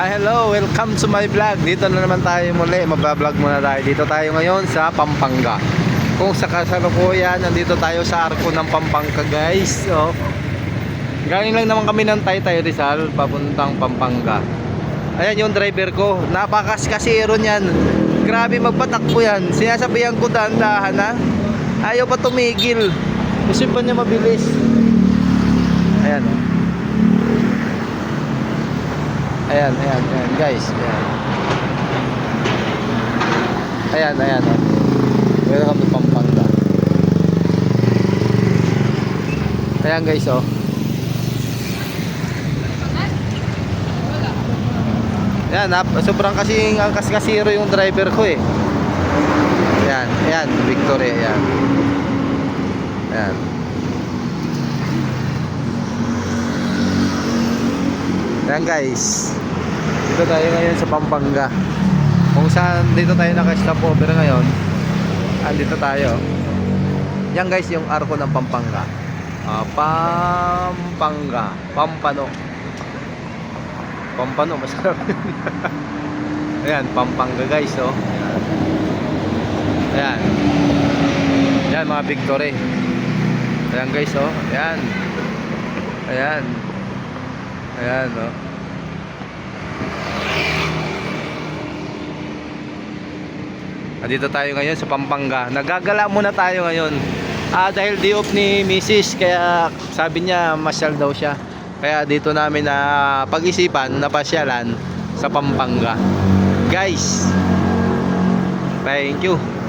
Ah, hello, welcome to my vlog. Dito na naman tayo muli. Magbablog muna tayo. Dito tayo ngayon sa Pampanga. Kung sa kasalukuyan, nandito tayo sa arko ng Pampanga, guys. So, galing lang naman kami ng Taytay Rizal, papuntang Pampanga. Ayan yung driver ko. Napakaskasiro niyan. Grabe magpatakbo yan. Sinasabihan ko dahan-dahan ha. Ayaw pa tumigil. Gusto pa niya mabilis. Ayan. oh. Ayan, ayan, ayan, guys. Ayan. Ayan, ayan. Oh. Welcome to Pampanga. Ayan, guys, oh. Ayan, sobrang kasing ang kaskasiro yung driver ko eh. Ayan, ayan, Victory, ayan. Ayan. Ayan guys. Dito tayo ngayon sa Pampanga. Kung saan dito tayo naka-stop over ngayon. Andito tayo. Yan guys yung arko ng Pampanga. Ah, Pampanga. Pampano. Pampano masarap. Ayan, Pampanga guys oh. Ayan. Ayan mga victory. Ayan guys oh. Ayan. Ayan. Ayan, no? Dito tayo ngayon sa Pampanga. Nagagala muna tayo ngayon. Ah, dahil di off ni Mrs. Kaya sabi niya masyal daw siya. Kaya dito namin na pag-isipan na pasyalan sa Pampanga. Guys, thank you.